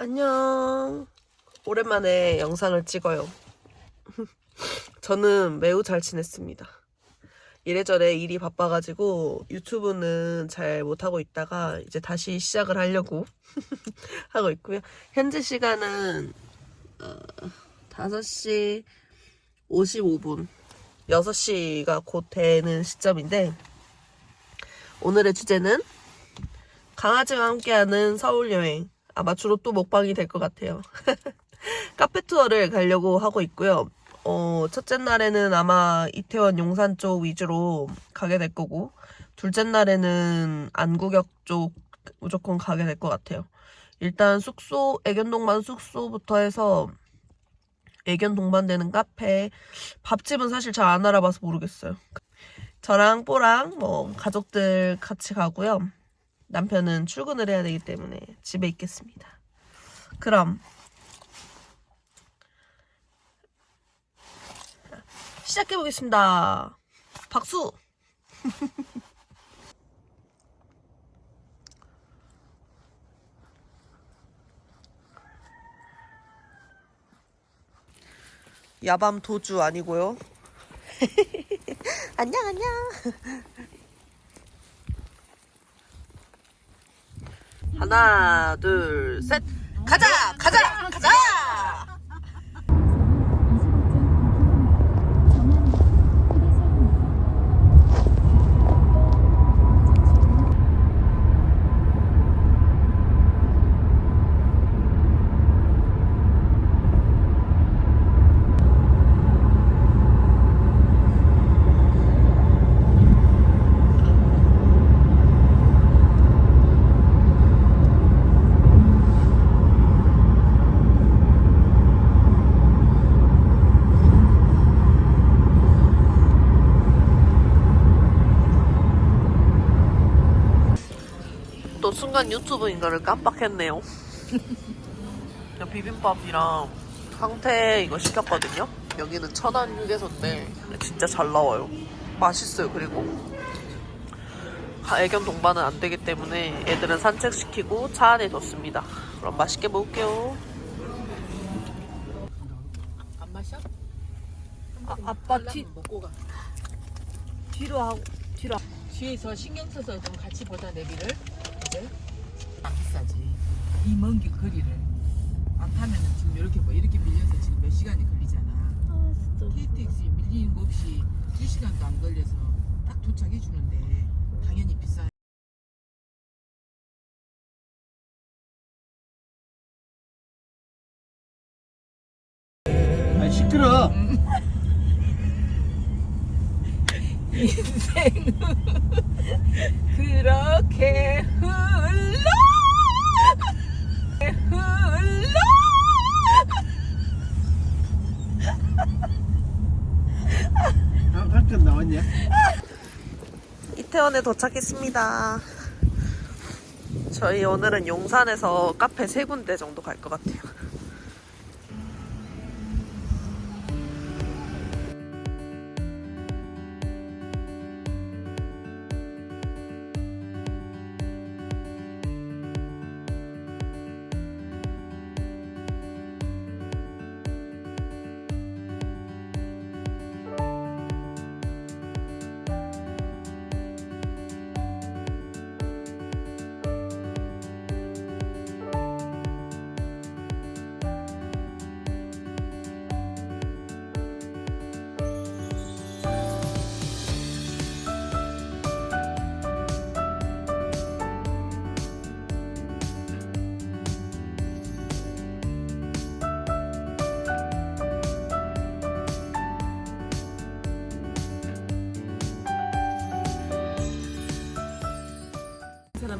안녕. 오랜만에 영상을 찍어요. 저는 매우 잘 지냈습니다. 이래저래 일이 바빠가지고 유튜브는 잘 못하고 있다가 이제 다시 시작을 하려고 하고 있고요. 현재 시간은 어, 5시 55분. 6시가 곧 되는 시점인데 오늘의 주제는 강아지와 함께하는 서울 여행. 아마 주로 또 먹방이 될 것 같아요. 카페 투어를 가려고 하고 있고요. 어, 첫째 날에는 아마 이태원 용산 쪽 위주로 가게 될 거고, 둘째 날에는 안구역 쪽 무조건 가게 될 것 같아요. 일단 숙소, 애견동반 숙소부터 해서 애견 동반되는 카페, 밥집은 사실 잘 안 알아봐서 모르겠어요. 저랑 뽀랑 뭐 가족들 같이 가고요. 남편은 출근을 해야 되기 때문에 집에 있겠습니다. 그럼 시작해 보겠습니다. 박수. 야밤 도주 아니고요. 안녕 안녕. 하나, 둘, 셋. 가자! 가자! 가자! 순간 유튜브인 거를 깜빡했네요. 비빔밥이랑 황태 이거 시켰거든요. 여기는 천안 휴게소인데 진짜 잘 나와요. 맛있어요. 그리고 가- 애견 동반은 안 되기 때문에 애들은 산책시키고 차 안에 뒀습니다. 그럼 맛있게 먹을게요. 안 마셔? 아, 아빠 뒤, 먹고 가. 뒤로 하고 뒤로 뒤에서 신경 써서 좀 같이 보자 내비를. 그래? 안 비싸지. 이 먼 길 거리를 안 타면은 지금 이렇게 뭐 이렇게 밀려서 지금 몇 시간이 걸리잖아. 아 진짜 KTX 밀리는 거 없이 두 시간도 안 걸려서 딱 도착해 주는데 당연히 비싸. 아 시끄러. 인생은 그렇게 흘러 흘러 아, 할건 나왔냐? 이태원에 도착했습니다. 저희 오늘은 용산에서 카페 세 군데 정도 갈 것 같아요.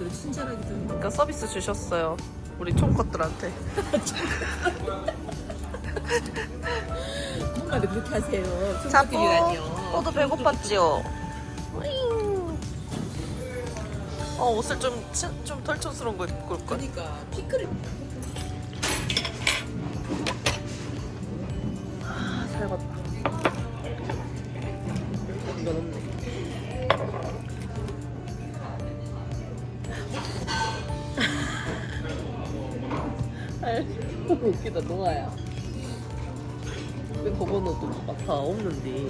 사람들은 친절하기도 하고 그러니까 서비스 주셨어요. 우리 총컷들한테. 엄마도 그렇게 하세요. 자, 뽀, 손님들이라니요. 뽀도 배고팠지요? 으잉. 어, 옷을 좀, 치- 좀 털촌스러운 거 입고 올 걸. 그러니까 피클을 노아야 왜 그거는 또 아까 없는데.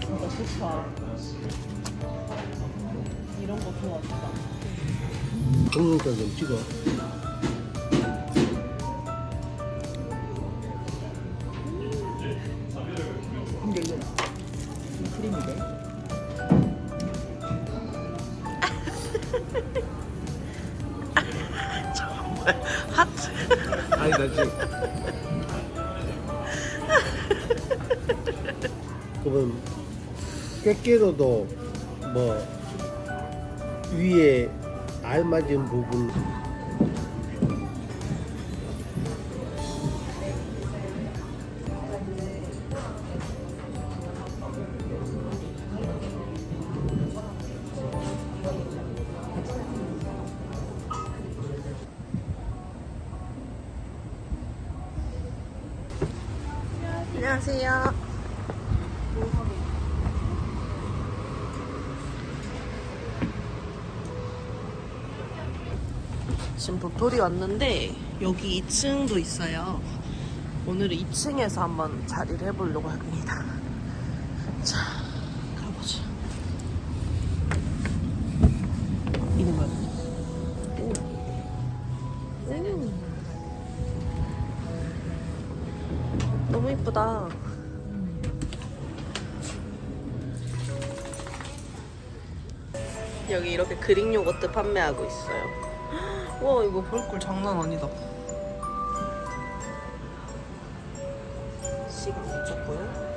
진짜 좋다. 이런 거 좋아한다. 동영상 좀 찍어. 깨깨로도 뭐 위에 알맞은 부분. 안녕하세요 지금 도토리 왔는데 여기 2층도 있어요. 오늘은 2층에서 한번 자리를 해보려고 합니다. 자, 가보자. 이는 뭐야? 너무 이쁘다. 여기 이렇게 그릭 요거트 판매하고 있어요. 와 이거 볼꿀 장난 아니다. 시가 미쳤고요.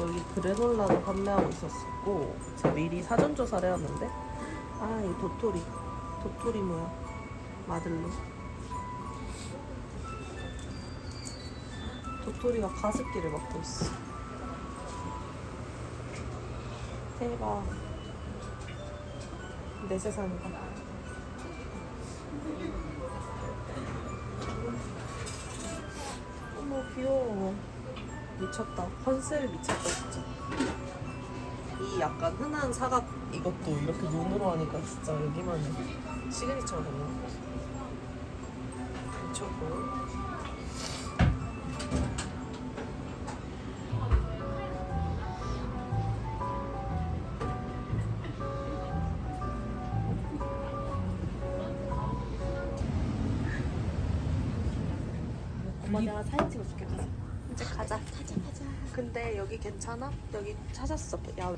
여기 그래놀라도 판매하고 있었고 제가 미리 사전 조사를 해왔는데 아 이 도토리 도토리 모양 마들로 도토리가 가습기를 맡고 있어. 대박. 내 세상이다. 어머 귀여워. 미쳤다. 컨셉이 미쳤다 진짜. 이 약간 흔한 사각 이것도 이렇게 눈으로 하니까 진짜 여기만 같아 미쳤고 괜찮아? 여기 찾았어 야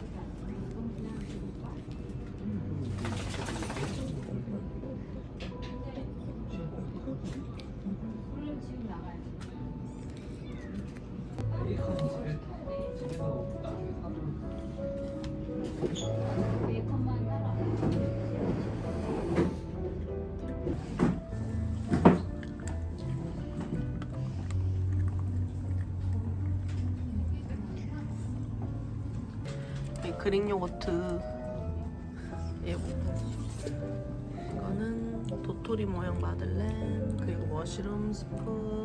그릭 요거트. 예고 이거는 도토리 모양 마들렌 그리고 머쉬룸 스프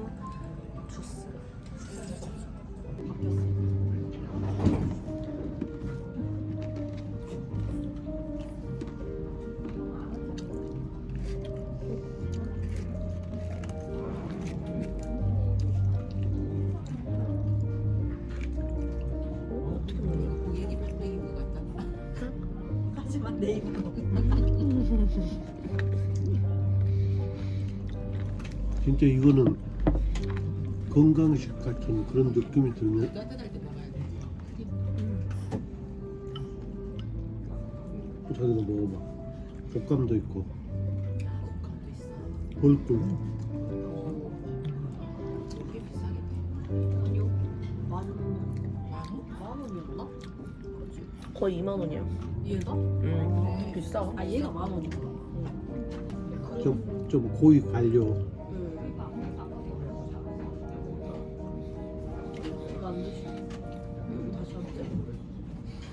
진짜 이거는 건강식 같은 그런 느낌이 들네. 때. 자기도 먹어봐. 곶감도 있고. 볼꿀. 이게 비싸겠네. 아니요 만, 만 원? 만 원이었나? 거의 2만 원이야 얘가? 음 비싸 아 얘가 만 원이구나 좀, 좀 고위 관료.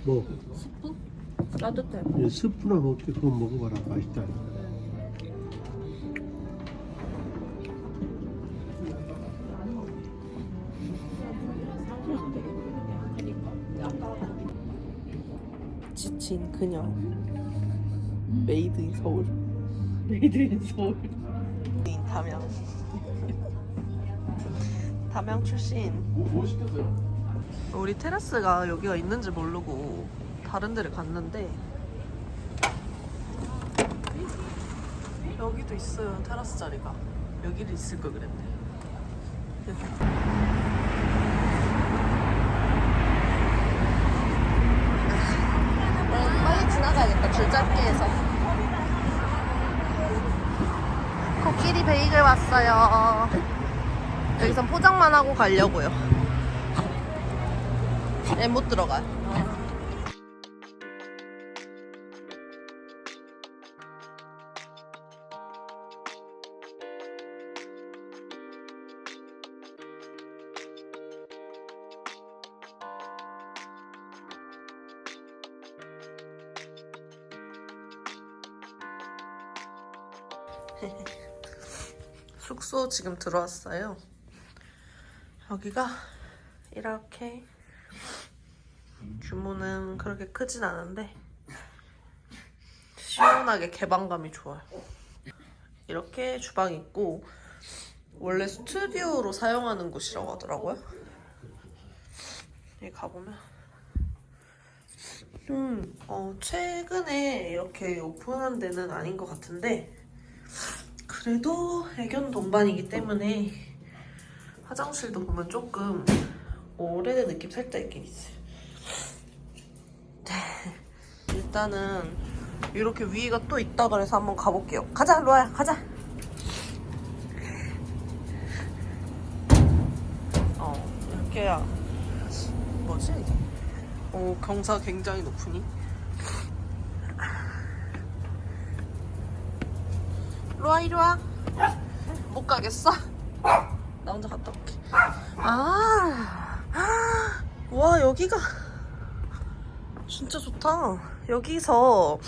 뭐 스프? 따뜻해. 예, 스프나 뭐 먹게 그거 먹어봐라 맛있다. 지친 그녀 메이드 인 서울 메이드인 서울 담양 담양 출신 뭐, 뭐 시켰어요? 우리 테라스가 여기가 있는지 모르고 다른 데를 갔는데 여기도 있어요 테라스 자리가. 여기도 있을 걸 그랬네. 빨리 지나가야겠다 줄 짧게 해서. 코끼리 베이글 왔어요. 여기선 포장만 하고 가려고요 네, 못 들어가요. 숙소 지금 들어왔어요. 여기가 이렇게 규모는 그렇게 크진 않은데 시원하게 개방감이 좋아요. 이렇게 주방이 있고 원래 스튜디오로 사용하는 곳이라고 하더라고요. 여기 가보면 음, 어, 최근에 이렇게 오픈한 데는 아닌 것 같은데 그래도 애견 동반이기 때문에 화장실도 보면 조금 오래된 느낌 살짝 있긴 있어요. 일단은 이렇게 위가 또 있다 그래서 한번 가볼게요. 가자, 로아야, 가자. 어, 이렇게야. 뭐지? 오, 경사 굉장히 높으니. 로아 이리 와. 못 가겠어? 나 혼자 갔다 올게. 아, 와 여기가. 진짜 좋다. 여기서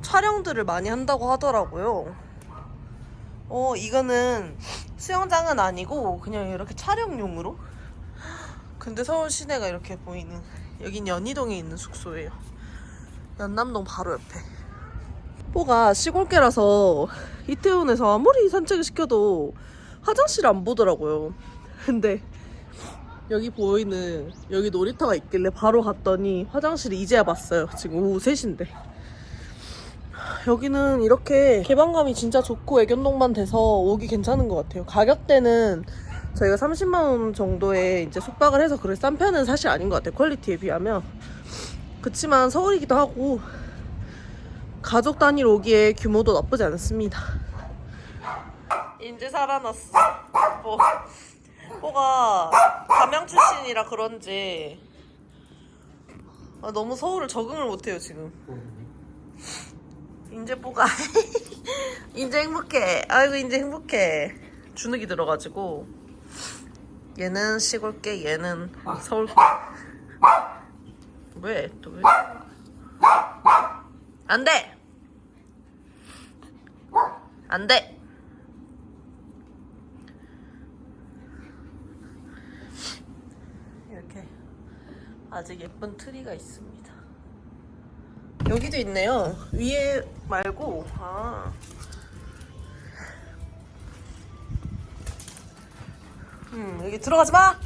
촬영들을 많이 한다고 하더라고요. 어, 이거는 수영장은 아니고 그냥 이렇게 촬영용으로. 근데 서울 시내가 이렇게 보이는 여긴 연희동에 있는 숙소예요. 연남동 바로 옆에. 뽀가 시골개라서 이태원에서 아무리 산책을 시켜도 화장실을 안 보더라고요. 근데 여기 보이는 여기 놀이터가 있길래 바로 갔더니 화장실을 이제야 봤어요. 지금 오후 3시인데. 여기는 이렇게 개방감이 진짜 좋고 애견동반 돼서 오기 괜찮은 것 같아요. 가격대는 저희가 30만 원 정도에 이제 숙박을 해서 그래 싼 편은 사실 아닌 것 같아요. 퀄리티에 비하면. 그치만 서울이기도 하고 가족 단위로 오기에 규모도 나쁘지 않습니다. 인제 살아났어. 뭐. 뽀가 담양 출신이라 그런지. 아, 너무 서울을 적응을 못해요 지금. 인제 뽀가. 인제 행복해. 아이고 인제 행복해. 주눅이 들어가지고. 얘는 시골개 얘는 서울개 왜? 또 왜? 안 돼! 안 돼 이렇게 아직 예쁜 트리가 있습니다. 여기도 있네요. 위에 말고 아. 음 여기 들어가지 마.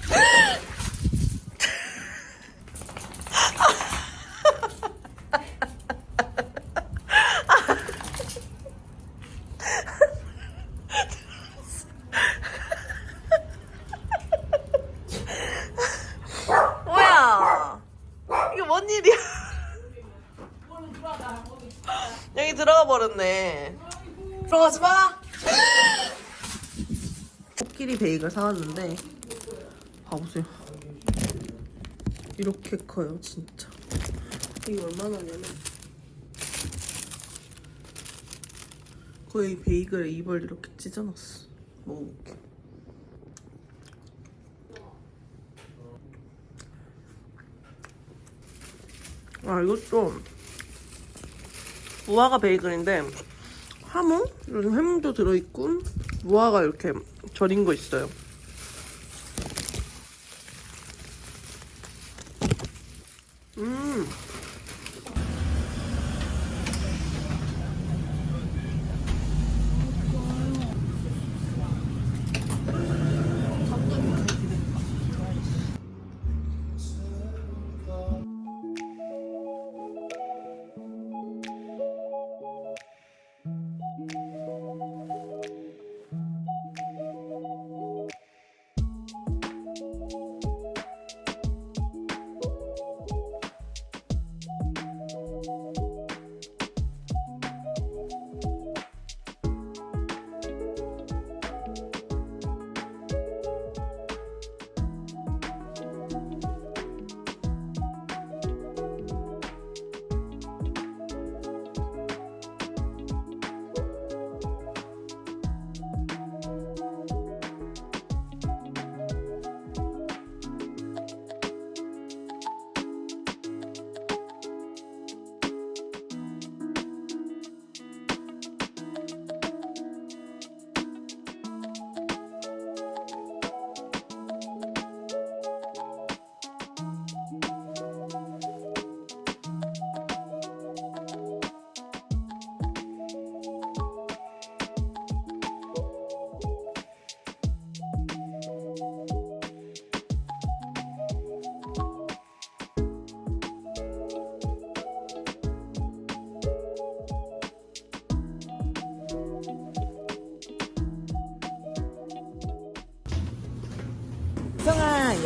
뭐야? 이게 뭔 일이야? 여기 들어가 버렸네. 들어가지 마. 베이글 사왔는데 봐보세요. 이렇게 커요, 진짜. 이게 얼마나냐면 거의 베이글에 입을 이렇게 찢어놨어. 먹어볼게. 아 이것도 무화과 베이글인데 하모? 요즘 햄도 들어있고 무화과 이렇게 절인 거 있어요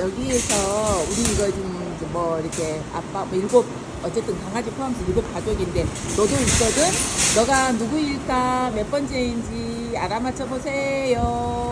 여기에서 우리 이거 지금 뭐 이렇게 아빠 뭐 일곱 어쨌든 강아지 포함해서 일곱 가족인데 너도 있거든. 너가 누구일까 몇 번째인지 알아맞혀 보세요.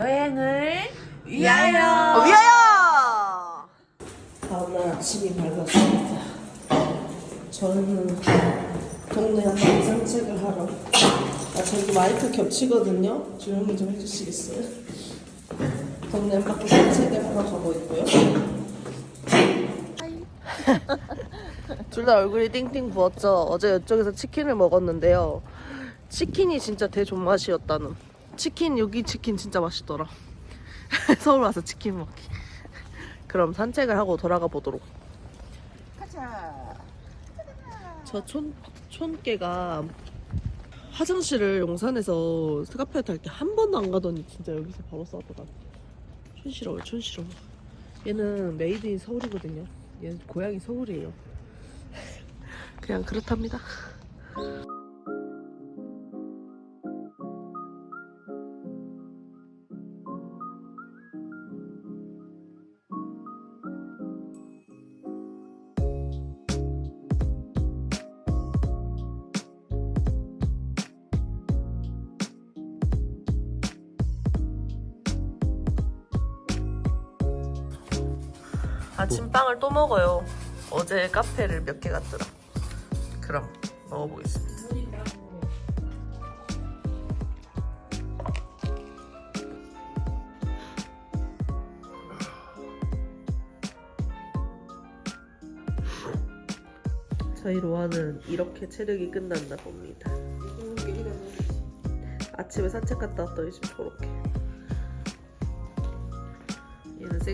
여행을 위하여! 위하여! 다음날 아침이 밝았습니다. 저는 동네 한 바퀴 산책을 하러. 아, 저기 마이크 겹치거든요. 조용히 좀 해주시겠어요? 동네 한 바퀴 산책을 하러 가고 있고요. 둘 다 얼굴이 띵띵 부었죠. 어제 이쪽에서 치킨을 먹었는데요. 치킨이 진짜 대존맛이었다는. 치킨 여기 치킨 진짜 맛있더라. 서울 와서 치킨 먹기. 그럼 산책을 하고 돌아가 보도록. 저 촌, 촌개가 화장실을 용산에서 스카페 탈 때 한 번도 안 가더니 진짜 여기서 바로 싸더라. 촌스러워요, 촌스러워. 얘는 메이드 인 서울이거든요. 얘 고향이 서울이에요. 그냥 그렇답니다. 빵을 또 먹어요. 어제 카페를 몇 개 갔더라. 그럼 먹어보겠습니다. 저희 로아는 이렇게 체력이 끝났나 봅니다. 아침에 산책 갔다 왔더니 지금 저렇게.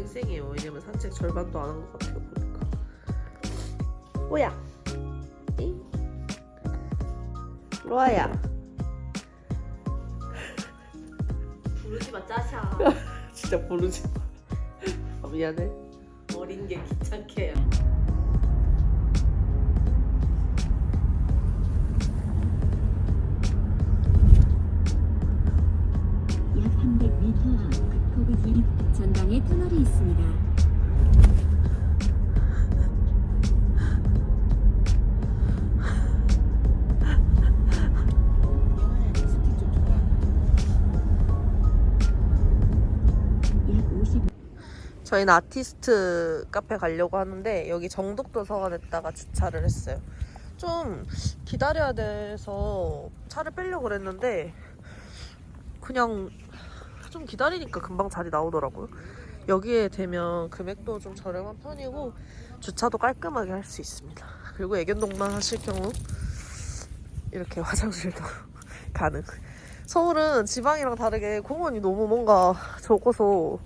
쌩쌩해요. 왜냐면 산책 절반도 안 한 것 같아요. 보니까. 뭐야? 잉? 로아야. 부르지 마 짜샤. 진짜 부르지 마. 아, 미안해. 어린 게 귀찮게 해요. 터널이 있습니다. 약 50. 저희는 아티스트 카페 가려고 하는데 여기 정독도 서관에다가 주차를 했어요. 좀 기다려야 돼서 차를 빼려고 그랬는데 그냥 좀 기다리니까 금방 자리 나오더라고요. 여기에 되면 금액도 좀 저렴한 편이고 주차도 깔끔하게 할 수 있습니다. 그리고 애견동반 하실 경우 이렇게 화장실도 가능. 서울은 지방이랑 다르게 공원이 너무 뭔가 적어서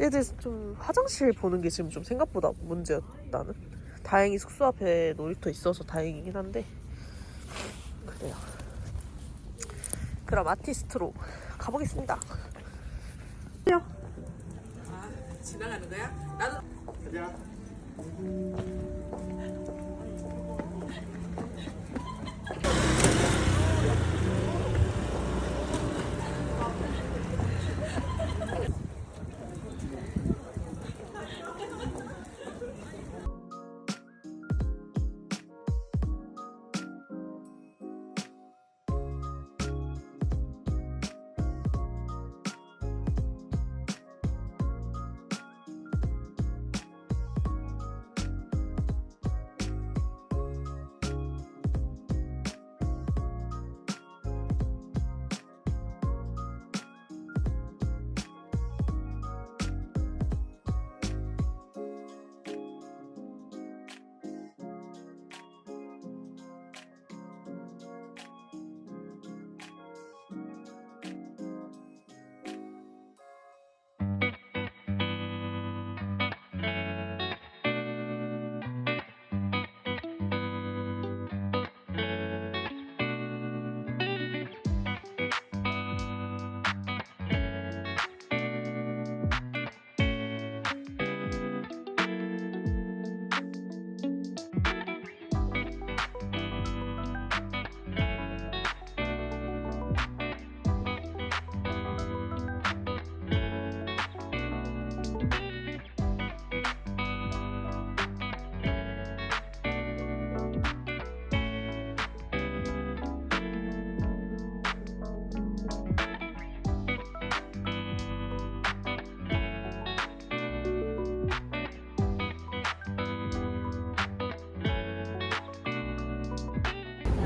애들 좀 화장실 보는 게 지금 좀 생각보다 문제였다는. 다행히 숙소 앞에 놀이터 있어서 다행이긴 한데 그래요. 그럼 아티스트로 가보겠습니다. 지나가는 거야? 나도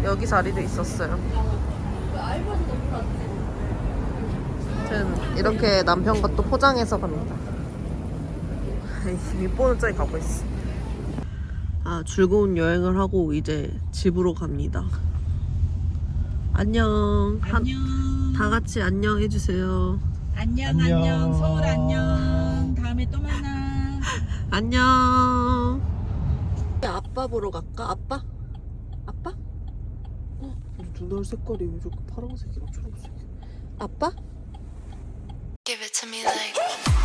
여기 자리도 있었어요. 아무튼 이렇게 남편과 또 포장해서 갑니다. 밑보는 저기 가고 있어. 아 즐거운 여행을 하고 이제 집으로 갑니다. 안녕. 한- 다 같이 안녕 해주세요. 안녕 안녕. 안녕 서울 안녕 다음에 또 만나 안녕. 아빠 보러 갈까? 아빠? 어, 눈알 색깔이 왜 저렇게 파란색이랑 초록색이야? 아빠? Give it to me like